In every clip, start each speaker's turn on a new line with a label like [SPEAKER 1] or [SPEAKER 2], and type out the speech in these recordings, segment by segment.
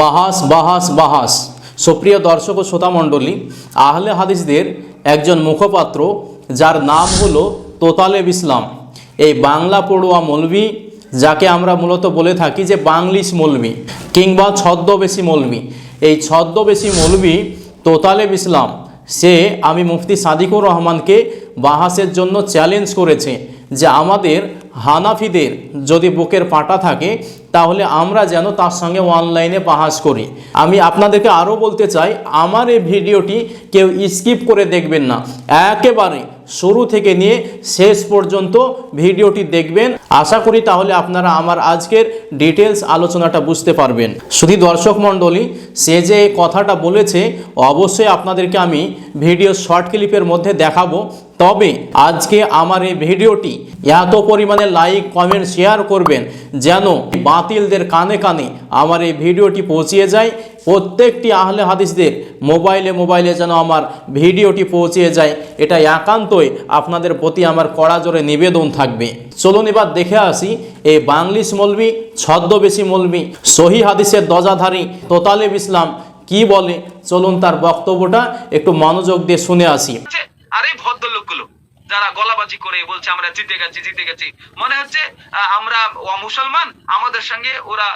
[SPEAKER 1] বাহাস বাহাস বাহাস। সুপ্রিয় দর্শক ও শ্রোতা মণ্ডলী, আহলে হাদিসদের একজন মুখপাত্র, যার নাম হলো তোতালেব ইসলাম। এই বাংলা পড়ুয়া মৌলবি যাকে আমরা মূলত বলে থাকি যে বাংলিশ মৌলবি কিংবা ছদ্মবেশী মৌলবি এই ছদ্মবেশী মৌলবি তোতালেব ইসলাম। সে আমি মুফতি সাদিকুর রহমানকে বাহাসের জন্য চ্যালেঞ্জ করেছে যে আমাদের হানাফিদের যদি বুকের পাটা থাকে, তাহলে আমরা যেন তার সঙ্গে অনলাইনে বাহাস করি। আমি আপনাদেরকে আরও বলতে চাই, আমার এই ভিডিওটি কেউ স্কিপ করে দেখবেন না। একেবারে শুরু থেকে নিয়ে শেষ পর্যন্ত ভিডিওটি দেখবেন। আশা করি তাহলে আপনারা আমার আজকের ডিটেলস আলোচনাটা বুঝতে পারবেন। শুধু দর্শক মণ্ডলী, সে যে কথাটা বলেছে, অবশ্যই আপনাদেরকে আমি ভিডিও শর্ট ক্লিপের মধ্যে দেখাবো। তবে আজকে আমার এই ভিডিওটি এত পরিমাণে লাইক কমেন্ট শেয়ার করবেন যেন বাতিলদের কানে কানে আমার এই ভিডিওটি পৌঁছিয়ে যায়। প্রত্যেকটি আহলে হাদিসদের মোবাইলে মোবাইলে যেন আমার ভিডিওটি পৌঁছিয়ে যায়। এটা একান্তই আপনাদের প্রতি আমার কড়া জোরে নিবেদন থাকবে। চলুন এবার দেখে আসি এই বাংলিশ মলবি, ছদ্মবেশী মলবি, সহি হাদিসের দজাধারী তোতালেব ইসলাম কি বলে? চলুন তার বক্তব্যটা একটু মনোযোগ দিয়ে শুনে আসি।
[SPEAKER 2] আর যারা গলাবাজি করে বলছে, আমরা জিতে গেছি জিতে গেছি। মনে হচ্ছে আমরা মুসলমান আমাদের সঙ্গে ওরা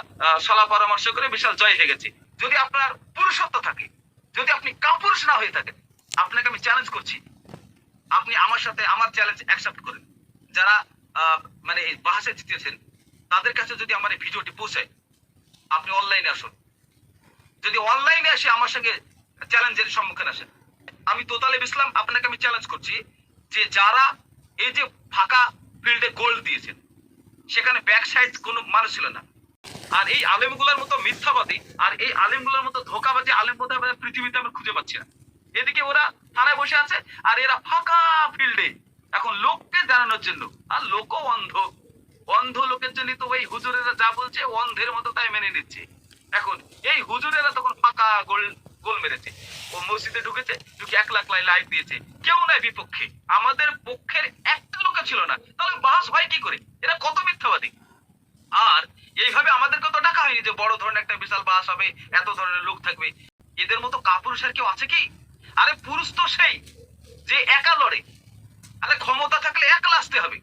[SPEAKER 2] সলা পরামর্শ করে বিশাল জয় হয়ে গেছে। যদি আপনার পুরুষত্ব থাকে, যদি আপনি কাপুরুষ না হয়ে থাকেন, আপনাকে আমি চ্যালেঞ্জ করছি। আপনি আমার সাথে আমার চ্যালেঞ্জ অ্যাকসেপ্ট করেন। যারা মানে বাহাসে জিতেছেন, তাদের কাছে যদি আমার এই ভিডিওটি পৌঁছায়, আপনি অনলাইনে আসুন। যদি অনলাইনে এসে আমার সঙ্গে চ্যালেঞ্জের সম্মুখীন আসেন, আমি তোতালেব ইসলাম, আপনাকে আমি চ্যালেঞ্জ করছি। যে যারা এই যে ফাঁকা ফিল্ডে গোল দিয়েছেন, সেখানে ব্যাক সাইড কোনো মানুষ ছিল না। আর এই আলেমগুলোর মতো মিথ্যাবাদী আর এই আলেমগুলোর মতো ধোকাবাজি, আলেম বোধহয় পৃথিবীতে আমরা খুঁজে পাচ্ছি না। এদিকে ওরা থানায় বসে আছে আর এরা ফাঁকা ফিল্ডে এখন লোককে জানানোর জন্য, আর লোকও অন্ধ। অন্ধ লোকের জন্য তো ওই হুজুরেরা যা বলছে, অন্ধের মতো তাই মেনে নিচ্ছে। এখন এই হুজুরেরা তখন ফাঁকা গোল গোল মেরেছে। ও মসজিদে ঢুকেছে, ঢুকে এক লাখ লাই লাইভ দিয়েছে। কেউ নাই বিপক্ষে। আমাদের পক্ষের একটা লোকে ছিল না। তাহলে বাস হয় কি করে? এরা কত মিথ্যাবাদী? আর এইভাবে আমাদেরকে তো ডাকা হয়নি যে বড় ধরনের একটা বিশাল বাস হবে, এত ধরনের লোক থাকবে। এদের মতো কাপুরুষ আর কেউ আছে কি? আরে পুরুষ তো সেই, যে একা লড়ে। আরে ক্ষমতা থাকলে একলা আসতে হবে।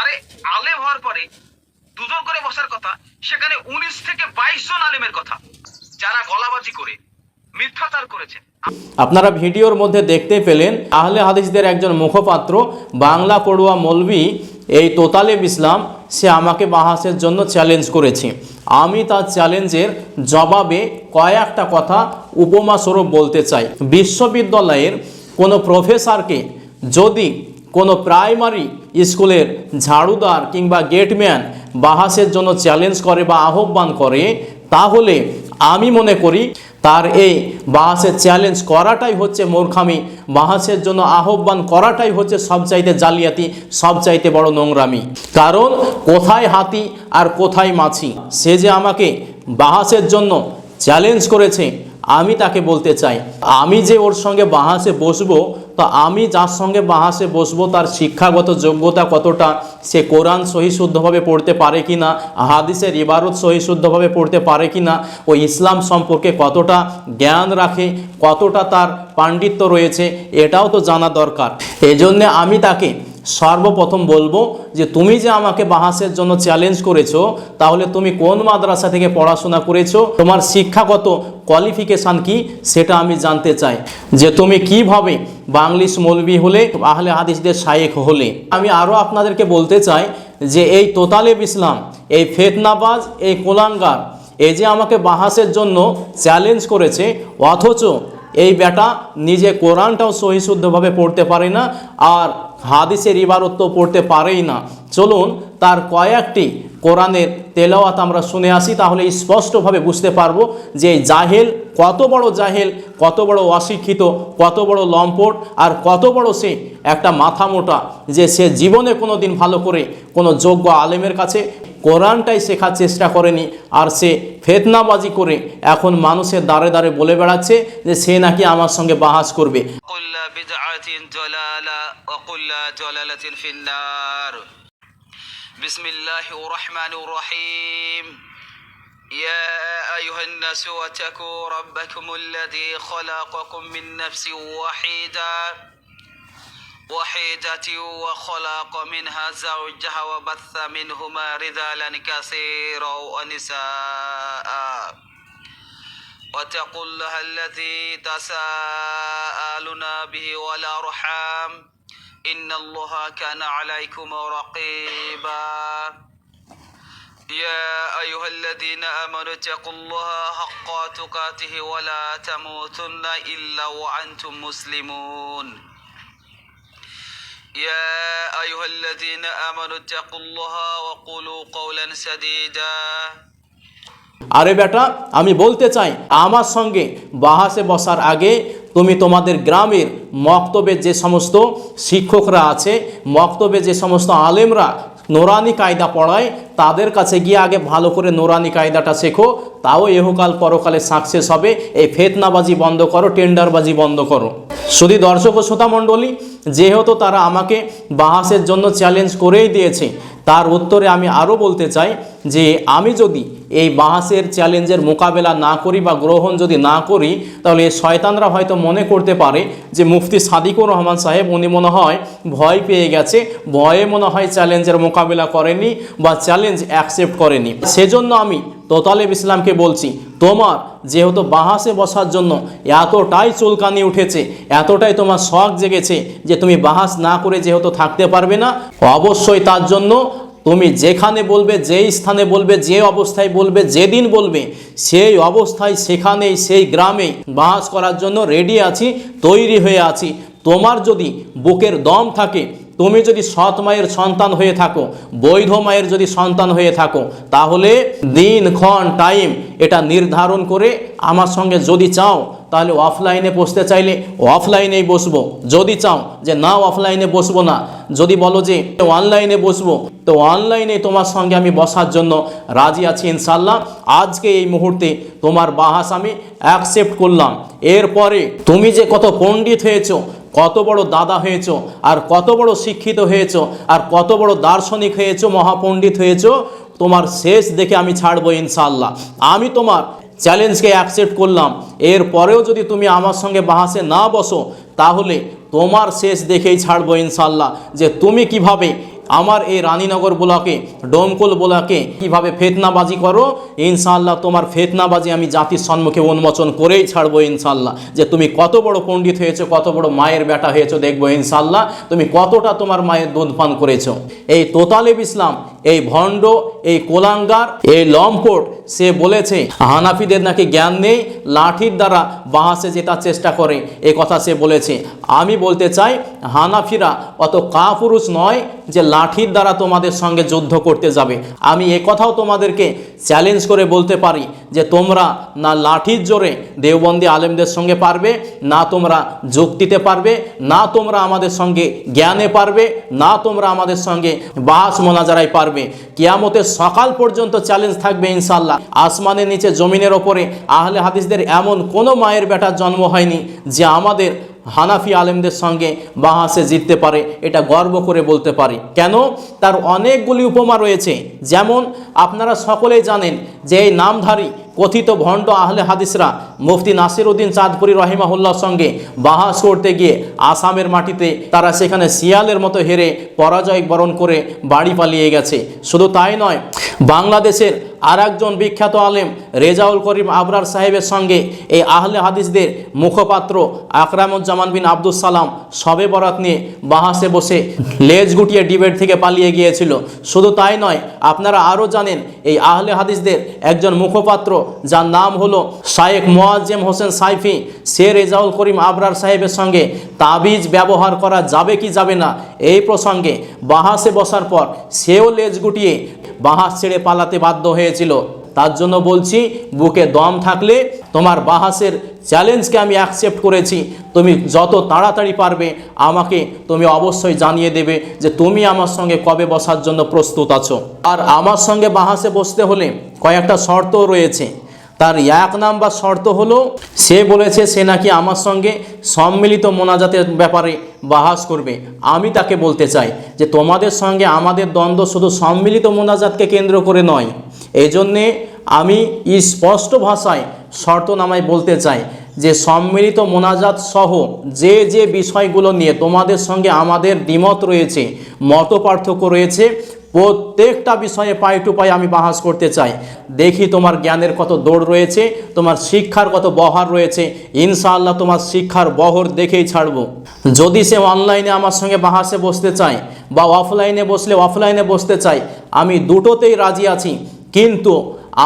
[SPEAKER 2] আরে আলেম হওয়ার পরে দুজন করে বসার কথা, সেখানে উনিশ থেকে বাইশ জন আলেমের কথা, যারা গলাবাজি করে।
[SPEAKER 1] আপনারা ভিডিওর মধ্যে দেখতে পেলেন, আহলে হাদিসদের একজন মুখপাত্র, বাংলা পড়ুয়া মৌলবি এই তোতালেব ইসলাম, সে আমাকে বাহাসের জন্য চ্যালেঞ্জ করেছে। আমি তার চ্যালেঞ্জের জবাবে কয়েকটা কথা উপমা স্বরূপ বলতে চাই। বিশ্ববিদ্যালয়ের কোনো প্রফেসরকে যদি কোনো প্রাইমারি স্কুলের ঝাড়ুদার কিংবা গেটম্যান বাহাসের জন্য চ্যালেঞ্জ করে বা আহ্বান করে, তাহলে আমি মনে করি তার এই বাহাসের চ্যালেঞ্জ করাটাই হচ্ছে মূর্খামি। বাহাসের জন্য আহ্বান করাটাই হচ্ছে সবচাইতে জালিয়াতি, সবচাইতে বড় নোংরামি। কারণ কোথায় হাতি আর কোথায় মাছি? সে যে আমাকে বাহাসের জন্য চ্যালেঞ্জ করেছে আমি তাকে বলতে চাই, আমি যে ওর সঙ্গে বাহাসে বসবো, তো আমি যার সঙ্গে বাহাসে বসবো, তার শিক্ষাগত যোগ্যতা কতটা, সে কোরআন সহি শুদ্ধভাবে পড়তে পারে কি না হাদিসের ইবারত সহি শুদ্ধভাবে পড়তে পারে কি না ও ইসলাম সম্পর্কে কতটা জ্ঞান রাখে, কতটা তার পাণ্ডিত্য রয়েছে, এটাও তো জানা দরকার। এজন্যে আমি তাকে সর্বপ্রথম বলব যে তুমি যে আমাকে বাহাসের জন্য চ্যালেঞ্জ করেছ, তাহলে তুমি কোন মাদ্রাসা থেকে পড়াশোনা করেছ, তোমার শিক্ষাগত কোয়ালিফিকেশান কি সেটা আমি জানতে চাই। যে তুমি কীভাবে বাংলিশ মৌলবি হলে, আহলে হাদিসদের শায়েক হলে। আমি আরও আপনাদেরকে বলতে চাই যে এই তোতালেব ইসলাম, এই ফেতনাবাজ, এই কোলাঙ্গার, এই যে আমাকে বাহাসের জন্য চ্যালেঞ্জ করেছে, অথচ এই বেটা নিজে কোরআনটাও সহিশুদ্ধভাবে পড়তে পারে না, আর হাদিসের ইবারত তো পড়তে পারেই না। চলুন, তার কয়েকটি কোরআনের তেলাওয়াত আমরা শুনে আসি, তাহলে স্পষ্টভাবে বুঝতে পারব যে জাহেল কত বড় জাহেল, কত বড় অশিক্ষিত, কত বড় লম্পট, আর কত বড় সে একটা মাথা মোটা যে সে জীবনে কোনো দিন ভালো করে কোনো যোগ্য আলেমের কাছে কোরআনটাই শেখার চেষ্টা করেনি আর সে ফেতনাবাজি করে এখন মানুষের দ্বারে দ্বারে বলে বেড়াচ্ছে যে সে নাকি আমার সঙ্গে বাহাস করবে
[SPEAKER 2] كل بدعة ضلالة وكل ضلالة في النار بسم الله الرحمن الرحيم يا أيها الناس واتقوا ربكم الذي خلقكم من نفس واحدة وحيدة وخلق منها زوجها وبث منهما رجالا كثيرا ونساء. واتقوا الله الذي تساءلون به والأرحام. إن الله كان عليكم رقيبا. يا أيها الذين آمنوا اتقوا الله حق تقاته ولا تموتن إلا وأنتم مسلمون. يا أيها الذين آمنوا اتقوا الله وقولوا قولا سديدا
[SPEAKER 1] আরে বেটা আমি বলতে চাই আমার সঙ্গে বাহাসে বসার আগে তুমি তোমাদের গ্রামের মক্তবে যে সমস্ত শিক্ষকরা আছে মক্তবে যে সমস্ত আলেমরা নোরানি কায়দা পড়ায় তাদের কাছে গিয়ে আগে ভালো করে নোরানি কায়দাটা শেখো, তাও এহকাল পরকালে সাকসেস হবে। এই ফেতনাবাজি বন্ধ করো, টেন্ডারবাজি বন্ধ করো। শুধু দর্শক ও শ্রোতা মণ্ডলী, যেহেতু তারা আমাকে বাহাসের জন্য চ্যালেঞ্জ করেই দিয়েছে, তার উত্তরে আমি আরও বলতে চাই যে, আমি যদি এই বাহাসের চ্যালেঞ্জের মোকাবেলা না করি বা গ্রহণ যদি না করি, তাহলে শয়তানরা হয়তো মনে করতে পারে যে, মুফতি সাদিকুর রহমান সাহেব উনি মনে হয় ভয় পেয়ে গেছে, ভয়ে মনে হয় চ্যালেঞ্জের মোকাবেলা করেনি বা চ্যালেঞ্জ অ্যাকসেপ্ট করেনি। সেজন্য আমি তোতালেব ইসলামকে বলছি, তোমার যেহেতু বাহাসে বসার জন্য এতটাই চুলকানি উঠেছে, এতটাই তোমার শখ জেগেছে যে তুমি বাহাস না করে যেহেতু থাকতে পারবে না, অবশ্যই তার জন্য তুমি যেখানে বলবে, যেই স্থানে বলবে, যে অবস্থায় বলবে, যেদিন বলবে, সেই অবস্থায় সেখানেই, সেই গ্রামেই বাস করার জন্য রেডি আছি, তৈরি হয়ে আছি। তোমার যদি বুকের দম থাকে তুমি যদি সৎ মায়ের সন্তান হয়ে থাকো, বৈধ মায়ের যদি সন্তান হয়ে থাকো, তাহলে দিন, ক্ষণ টাইম এটা নির্ধারণ করে আমার সঙ্গে যদি চাও, তাহলে অফলাইনে বসতে চাইলে অফলাইনেই বসবো। যদি চাও যে না অফলাইনে বসবো না, যদি বলো যে অনলাইনে বসবো, তো অনলাইনে তোমার সঙ্গে আমি বসার জন্য রাজি আছি ইনশাল্লাহ আজকে এই মুহূর্তে তোমার বাহাস আমি অ্যাকসেপ্ট করলাম। এরপরে তুমি যে কত পণ্ডিত হয়েছো কত বড় দাদা হয়েছ, আর কত বড় শিক্ষিত হয়েছ, আর কত বড় দার্শনিক হয়েছ, মহাপণ্ডিত হয়েছ, তোমার শেষ দেখে আমি ছাড়বো ইনশাল্লাহ আমি তোমার চ্যালেঞ্জকে অ্যাকসেপ্ট করলাম। এর পরেও যদি তুমি আমার সঙ্গে বাহাসে না বসো, তাহলে তোমার শেষ দেখেই ছাড়বো ইনশাল্লাহ যে তুমি কীভাবে আমার এই রানীনগর ব্লকে, ডোমকল ব্লকে কীভাবে ফেতনাবাজি করো? ইনশাল্লাহ তোমার ফেতনাবাজি আমি জাতির সম্মুখে উন্মোচন করেই ছাড়বো ইনশাল্লাহ যে তুমি কত বড় পণ্ডিত হয়েছো, কত বড় মায়ের বেটা হয়েছো দেখব ইনশাল্লাহ তুমি কতটা তোমার মায়ের দুধ পান করেছ? এই তোতালেব ইসলাম, এই ভণ্ড, এই কোলাঙ্গার, এই লম্পট, সে বলেছে, হানাফিদের নাকি জ্ঞান নেই, লাঠির দ্বারা বাহাসে জেতার চেষ্টা করে। এ কথা সে বলেছে। আমি বলতে চাই, হানাফিরা অত কাপুরুষ নয় যে লাঠির দ্বারা তোমাদের সঙ্গে যুদ্ধ করতে যাবে। আমি কথাও তোমাদেরকে চ্যালেঞ্জ করে বলতে পারি যে তোমরা না লাঠির জোরে দেওবন্দি আলেমদের সঙ্গে পারবে, না তোমরা যুক্তিতে পারবে, না তোমরা আমাদের সঙ্গে জ্ঞানে পারবে, না তোমরা আমাদের সঙ্গে বাস মোনাজারাই পারবে। কিয়ামতের সকাল পর্যন্ত চ্যালেঞ্জ থাকবে ইনশাল্লাহ আসমানের নিচে জমিনের ওপরে আহলে হাদিসদের এমন কোনো মায়ের বেটার জন্ম হয়নি যে আমাদের হানাফি আলেমদের সঙ্গে বাহাসে জিততে পারে, এটা গর্ব করে বলতে পারি। কেন? তার অনেকগুলি উপমা রয়েছে। যেমন, আপনারা সকলেই জানেন যে এই নামধারী কথিত ভণ্ড আহলে হাদিসরা মুফতি নাসির উদ্দিন চাঁদপুরি রহিমাহুল্লার সঙ্গে বাহাস করতে গিয়ে আসামের মাটিতে তারা সেখানে শিয়ালের মতো হেরে পরাজয় বরণ করে বাড়ি পালিয়ে গেছে। শুধু তাই নয়, বাংলাদেশের আর একজন বিখ্যাত আলেম রেজাউল করিম আবরার সাহেবের সঙ্গে এই আহলে হাদিসদের মুখপাত্র আকরামুজ্জামান বিন আব্দুল সালাম সবে বরাত নিয়ে বাহাসে বসে লেজ গুটিয়ে ডিবেট থেকে পালিয়ে গিয়েছিল। শুধু তাই নয়, আপনারা আরও জানেন, এই আহলে হাদিসদের একজন মুখপাত্র যার নাম হলো শায়েখ মোয়াজ্জেম হোসেন সাইফি। সে রেজাউল করিম আবরার সাহেবের সঙ্গে তাবিজ ব্যবহার করা যাবে কি যাবে না এই প্রসঙ্গে বাহাসে বসার পর সেও লেজ গুটিয়ে বাহাস ছেড়ে পালাতে বাধ্য হয়েছিল। তার জন্য বলছি, বুকে দম থাকলে তোমার বাহাসের চ্যালেঞ্জকে আমি অ্যাকসেপ্ট করেছি। তুমি যত তাড়াতাড়ি পারবে, আমাকে তুমি অবশ্যই জানিয়ে দেবে যে তুমি আমার সঙ্গে কবে বসার জন্য প্রস্তুত আছো। আর আমার সঙ্গে বাহাসে বসতে হলে কয়েকটা শর্তও রয়েছে। তার এক নাম্বার শর্ত হলো, সে বলেছে সে নাকি আমার সঙ্গে সম্মিলিত মোনাজাতের ব্যাপারে বাহাস করবে। আমি তাকে বলতে চাই যে তোমাদের সঙ্গে আমাদের দ্বন্দ্ব শুধু সম্মিলিত মোনাজাতকে কেন্দ্র করে নয় এই জন্যে আমি স্পষ্ট ভাষায় শর্তনামায় বলতে চাই যে সম্মিলিত মোনাজাত সহ যে যে বিষয়গুলো নিয়ে তোমাদের সঙ্গে আমাদের দ্বিমত রয়েছে, মত পার্থক্য রয়েছে, প্রত্যেকটা বিষয়ে পাই টু পাই আমি বাহাস করতে চাই। দেখি তোমার জ্ঞানের কত দৌড় রয়েছে, তোমার শিক্ষার কত বহার রয়েছে, ইনশাআল্লাহ তোমার শিক্ষার বহর দেখেই ছাড়বো। যদি সে অনলাইনে আমার সঙ্গে বাহাসে বসতে চায় বা অফলাইনে বসলে অফলাইনে বসতে চাই আমি দুটোতেই রাজি আছি। কিন্তু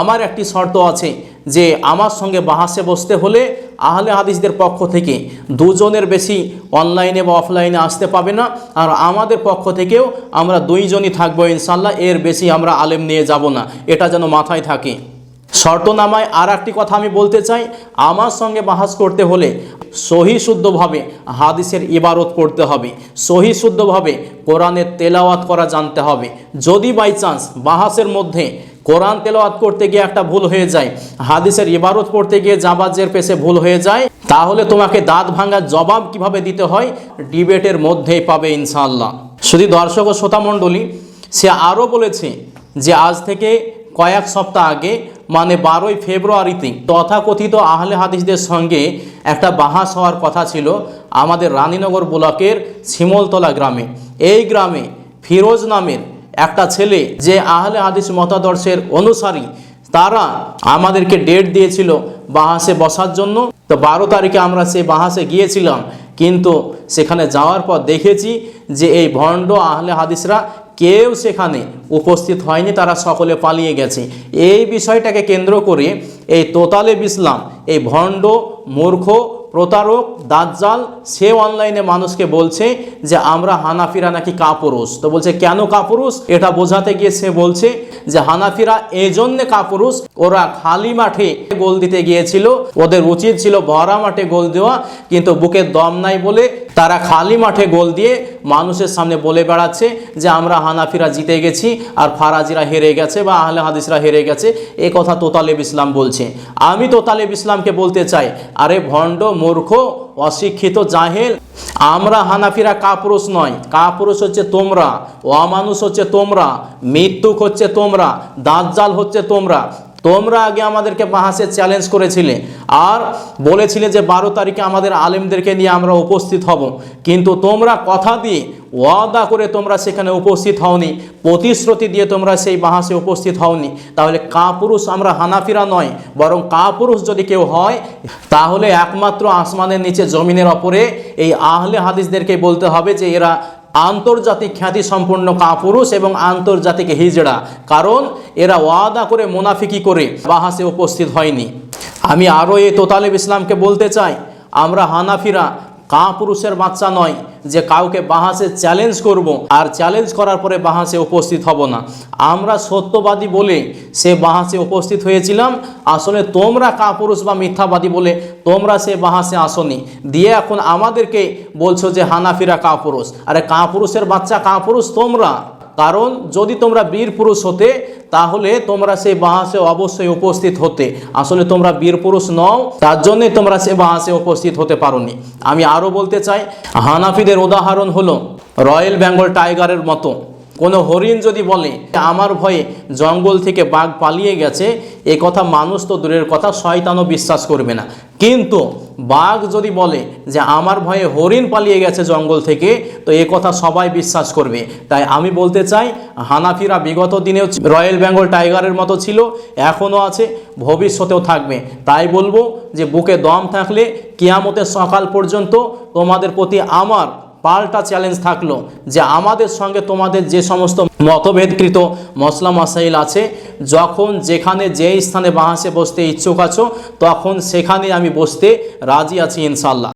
[SPEAKER 1] আমার একটি শর্ত আছে যে আমার সঙ্গে বাহাসে বসতে হলে আহলে হাদিসদের পক্ষ থেকে দুজনের বেশি অনলাইনে বা অফলাইনে আসতে পাবে না। আর আমাদের পক্ষ থেকেও আমরা দুইজনই থাকব ইনশাল্লাহ এর বেশি আমরা আলেম নিয়ে যাব না। এটা যেন মাথায় থাকে। শর্তনামায় আর একটি কথা আমি বলতে চাই, আমার সঙ্গে বাহাস করতে হলে সহি শুদ্ধভাবে হাদিসের ইবারত পড়তে হবে। সহি শুদ্ধভাবে কোরআনের তেলাওয়াত করা জানতে হবে। যদি বাই চান্স বাহাসের মধ্যে কোরআন তেলাওয়াত করতে গিয়ে একটা ভুল হয়ে যায়, হাদিসের ইবারত পড়তে গিয়ে জাবাজের পেশে ভুল হয়ে যায়, তাহলে তোমাকে দাঁত ভাঙার জবাব কীভাবে দিতে হয়? ডিবেটের মধ্যেই পাবে ইনশাআল্লাহ। শুধু দর্শক ও শ্রোতামণ্ডলী সে আরও বলেছে যে আজ থেকে কয়েক সপ্তাহ আগে মানে বারোই ফেব্রুয়ারিতে তথাকথিত আহলে হাদিসদের সঙ্গে একটা বাহাস হওয়ার কথা ছিল আমাদের রানীনগর ব্লকের শিমলতলা গ্রামে। এই গ্রামে ফিরোজ নামের একটা ছেলে যে আহলে হাদিস মতাদর্শের অনুসারী, তারা আমাদেরকে ডেট দিয়েছিল বাহাসে বসার জন্য। তো বারো তারিখে আমরা সেই বাহাসে গিয়েছিলাম, কিন্তু সেখানে যাওয়ার পর দেখেছি যে এই ভণ্ড আহলে হাদিসরা কেউ সেখানে উপস্থিত হয়নি, তারা সকলে পালিয়ে গেছে। এই বিষয়টাকে কেন্দ্র করে এই তোতালেব ইসলাম, এই ভণ্ড মূর্খ প্রতারক, দাজ্জাল, সে অনলাইনে মানুষকে বলছে যে, আমরা হানাফিরা নাকি কাপুরুষ। তো বলছে, কেন কাপুরুষ? এটা বোঝাতে গিয়ে সে বলছে যে, হানাফিরা এই জন্যে কাপুরুষ। ওরা খালি মাঠে গোল দিতে গিয়েছিল। ওদের উচিত ছিল ভরা মাঠে গোল দেওয়া, কিন্তু বুকে দম নাই বলে তারা খালি মাঠে গোল দিয়ে মানুষের সামনে বলে বেড়াচ্ছে যে, আমরা হানাফিরা জিতে গেছি আর ফারাজিরা হেরে গেছে বা আহলে হাদিসরা হেরে গেছে। এ কথা তোতালেব ইসলাম বলছে। আমি তোতালেব ইসলামকে বলতে চাই, আরে ভণ্ড, মূর্খ, অশিক্ষিত, জাহেল, আমরা হানাফিরা কাপুরুষ নয়। কাপুরুষ হচ্ছে তোমরা, অমানুষ হচ্ছে তোমরা, মৃত্যুক হচ্ছে তোমরা দাঁতজাল হচ্ছে তোমরা। তোমরা আগে আমাদেরকে বাহাসে চ্যালেঞ্জ করেছিলে আর বলেছিলে যে বারো তারিখে আমাদের আলেমদেরকে নিয়ে আমরা উপস্থিত হব। কিন্তু তোমরা কথা দিয়ে, ওয়াদা করে তোমরা সেখানে উপস্থিত হওনি, প্রতিশ্রুতি দিয়ে তোমরা সেই বাহাসে উপস্থিত হওনি। তাহলে কাপুরুষ আমরা হানাফিরা নয়, বরং কাপুরুষ যদি কেউ হয়, তাহলে একমাত্র আসমানের নিচে জমিনের ওপরে এই আহলে হাদিসদেরকে বলতে হবে যে এরা আন্তর্জাতিক খ্যাতি সম্পন্ন কাপুরুষ এবং আন্তর্জাতিক হিজড়া। কারণ এরা ওয়াদা করে, মুনাফিকি করে, বাহাসে উপস্থিত হয়নি। আমি আরও এই তোতালেব ইসলামকে বলতে চাই, আমরা হানাফিরা কাপুরুষের বাচ্চা নয় যে কাউকে বাহাসে চ্যালেঞ্জ করব, আর চ্যালেঞ্জ করার পরে বাহাসে উপস্থিত হব না। আমরা সত্যবাদী বলে সে বাহাসে উপস্থিত হয়েছিলাম। আসলে তোমরা কাপুরুষ বা মিথ্যাবাদী বলে তোমরা সে বাহাসে আসনি। দিয়ে এখন আমাদেরকে বলছো যে হানাফিরা কাপুরুষ। আরে কাপুরুষের বাচ্চা কাপুরুষ তোমরা? কারণ যদি তোমরা বীর পুরুষ হতে, তাহলে তোমরা সেই বাহাসে অবশ্যই উপস্থিত হতে। আসলে তোমরা বীর পুরুষ নও, তার জন্যে তোমরা সে বাহাসে উপস্থিত হতে পারোনি। আমি আরও বলতে চাই, হানাফিদের উদাহরণ হলো, রয়্যাল বেঙ্গল টাইগারের মতো। কোনো হরিণ যদি বলে, আমার ভয়ে জঙ্গল থেকে বাঘ পালিয়ে গেছে, এ কথা মানুষ তো দূরের কথা, শয়তানও বিশ্বাস করবে না। কিন্তু বাঘ যদি বলে যে, আমার ভয়ে হরিণ পালিয়ে গেছে জঙ্গল থেকে, তো এ কথা সবাই বিশ্বাস করবে। তাই আমি বলতে চাই, হানাফিরা বিগত দিনেও রয়্যাল বেঙ্গল টাইগারের মতো ছিল এখনও আছে, ভবিষ্যতেও থাকবে। তাই বলব যে, বুকে দম থাকলে কিয়ামতের সকাল পর্যন্ত তোমাদের প্রতি আমার পাল্টা চ্যালেঞ্জ থাকল যে আমাদের সঙ্গে তোমাদের যে সমস্ত মতভেদকৃত মশলা মশাইল আছে, যখন যেখানে যে স্থানে বাহাসে বসতে ইচ্ছুক আছো, তখন সেখানে আমি বসতে রাজি আছি ইনশাল্লাহ